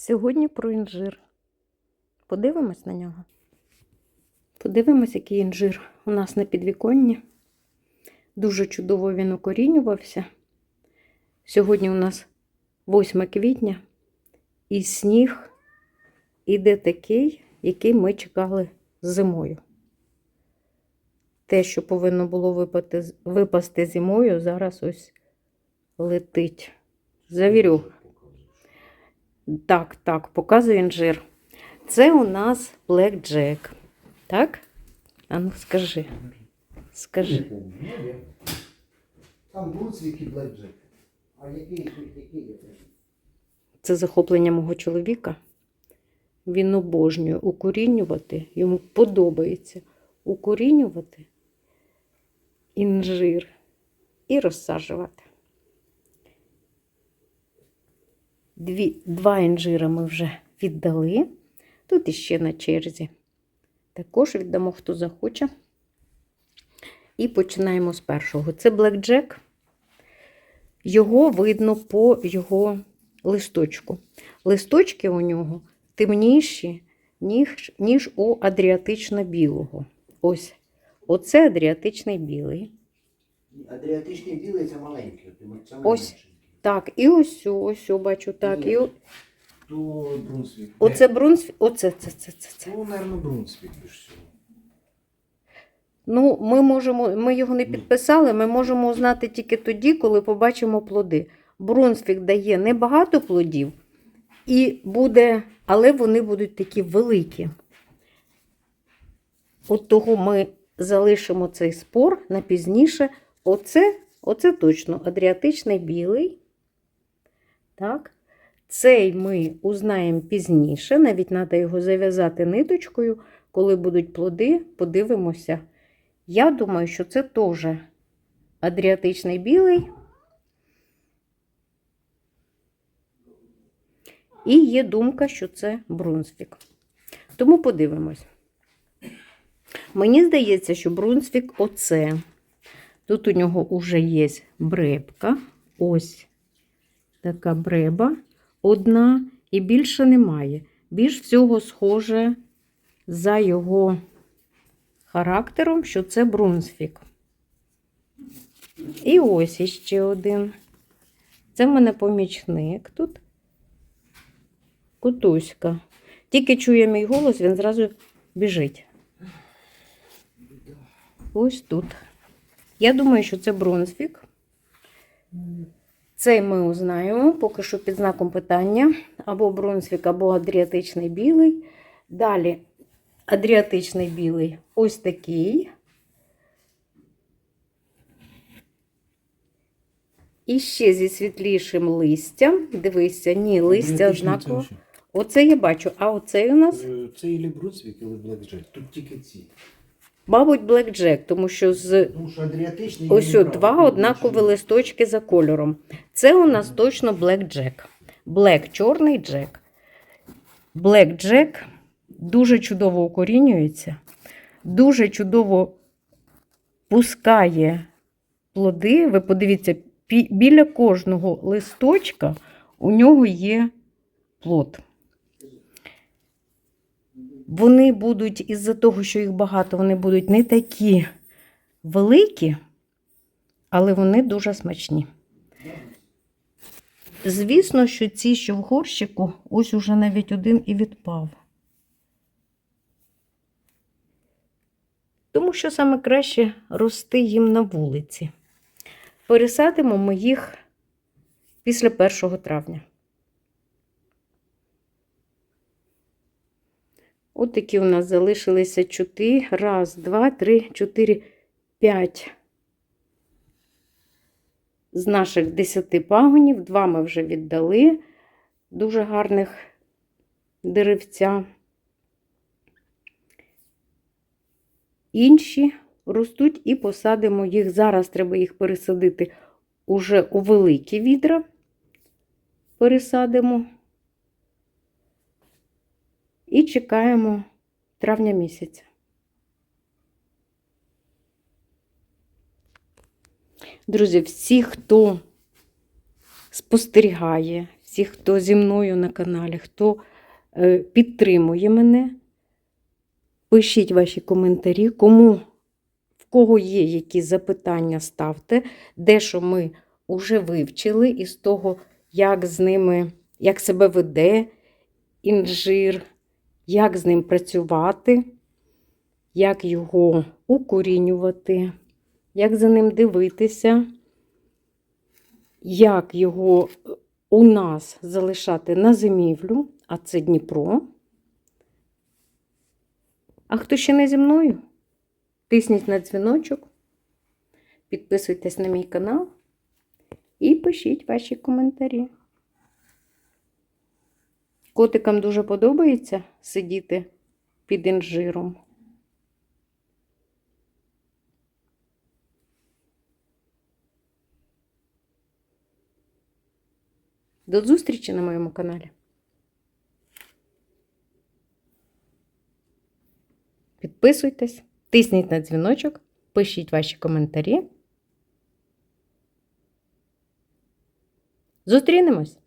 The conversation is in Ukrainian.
Сьогодні про інжир. Подивимось на нього. Подивимось, який інжир у нас на підвіконні. Дуже чудово він укорінювався. Сьогодні у нас 8 квітня, і сніг іде такий, який ми чекали зимою. Те, що повинно було випасти, випасти зимою, зараз ось летить. Завірю. Так, так, показує інжир. Це у нас Black Jack. Так? А ну скажи. Скажи. Там Бруцвік і Блекджек. А який, який є? Це захоплення мого чоловіка. Він обожнює укорінювати, йому подобається укорінювати інжир і розсаджувати. Дві, два інжира ми вже віддали. Тут іще на черзі. Також віддамо, хто захоче. І починаємо з першого. Це Black Його видно по його листочку. Листочки у нього темніші, ніж, ніж у адріатично-білого. Ось. Оце адріатичний білий. Адріатичний білий це маленький. Це Ось. Так, і ось, ось, бачу, так. І о- То Брунсвік. оце Брунсфі... Оце, це, це, це, це. Ну, мабуть, Брунсвік більш всього. Ну, ми можемо, ми його не підписали, ми можемо узнати тільки тоді, коли побачимо плоди. Брунсфік дає небагато плодів, і буде, але вони будуть такі великі. От того ми залишимо цей спор на пізніше. Оце, оце точно адріатичний білий. Так. Цей ми узнаємо пізніше, навіть треба його зав'язати ниточкою. Коли будуть плоди, подивимося. Я думаю, що це теж адріатичний білий. І є думка, що це Брунсвік. Тому подивимось. Мені здається, що Брунсвік оце. Тут у нього вже є бребка. Ось така бреба одна, і більше немає. Більш всього схоже за його характером, що це Брунсвік. І ось іще один. Це в мене помічник тут. Кутуська. Тільки чує мій голос, він зразу біжить. Ось тут. Я думаю, що це Брунсвік. Цей ми узнаємо, поки що під знаком питання. Або Брунсвік, або Адріатичний білий. Далі Адріатичний білий ось такий. І ще зі світлішим листям. Дивися, ні, листя однаково. Оце я бачу, а оцей у нас, Е, Це ілі Брунсвік, ілі Блекджек. Тут тільки ці. Мабуть, Jack, тому що з ось два однакові листочки за кольором. Це у нас точно Jack. Black чорний Джек. Jack дуже чудово укорінюється, дуже чудово пускає плоди. Ви подивіться, біля кожного листочка у нього є плод. Вони будуть, із-за того, що їх багато, вони будуть не такі великі, але вони дуже смачні. Звісно, що ці, що в горщику, ось уже навіть один і відпав. Тому що саме краще рости їм на вулиці. Пересадимо ми їх після 1 травня. От такі у нас залишилися 4. Раз, два, три, чотири, п'ять. З наших 10 пагонів, два ми вже віддали. Дуже гарних деревця. Інші ростуть і посадимо їх. Зараз треба їх пересадити уже у великі відра. Пересадимо. І чекаємо травня місяця. Друзі, всі, хто спостерігає, всі, хто зі мною на каналі, хто е, підтримує мене. Пишіть ваші коментарі, кому, в кого є якісь запитання, ставте, де що ми вже вивчили із того, як з ними, як себе веде інжир, як з ним працювати, як його укорінювати, як за ним дивитися, як його е, у нас залишати на зимівлю, а це Дніпро. А хто ще не зі мною? Тисніть на дзвіночок, підписуйтесь на мій канал і пишіть ваші коментарі. Котикам дуже подобається сидіти під інжиром. До зустрічі на моєму каналі. Підписуйтесь, тисніть на дзвіночок, пишіть ваші коментарі. Зустрінемось!